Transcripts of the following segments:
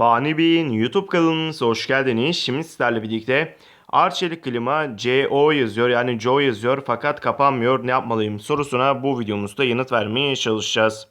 Fani Bey'in YouTube kanalımıza hoş geldiniz. Şimdi sizlerle birlikte Arçelik klima CO yazıyor yani Joe yazıyor fakat kapanmıyor ne yapmalıyım sorusuna bu videomuzda yanıt vermeye çalışacağız.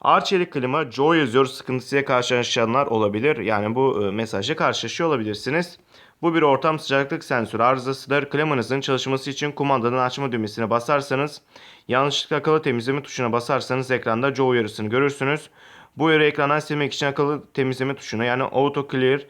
Arçelik klima Joe yazıyor sıkıntısıyla karşılaşanlar olabilir. Yani bu e, mesajla karşılaşıyor olabilirsiniz. Bu bir ortam sıcaklık sensörü arızasıdır. Klimanızın çalışması için kumandanın açma düğmesine basarsanız yanlışlıkla akıllı temizleme tuşuna basarsanız ekranda Joe uyarısını görürsünüz. Bu uyarı ekrandan silmek için akıllı temizleme tuşuna yani auto clear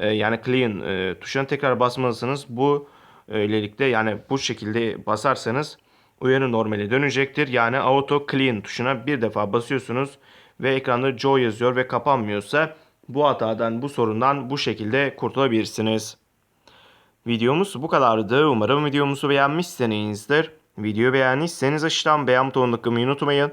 e, yani clean e, tuşuna tekrar basmalısınız. Bu öylelikle yani bu şekilde basarsanız uyarı normale dönecektir. Yani auto clean tuşuna bir defa basıyorsunuz ve ekranda Joe yazıyor ve kapanmıyorsa bu hatadan bu sorundan bu şekilde kurtulabilirsiniz. Videomuz bu kadardı. Umarım videomuzu beğenmişsinizdir. Videoyu beğendiyseniz aşağıdan beğen butonuna tıklamayı unutmayın.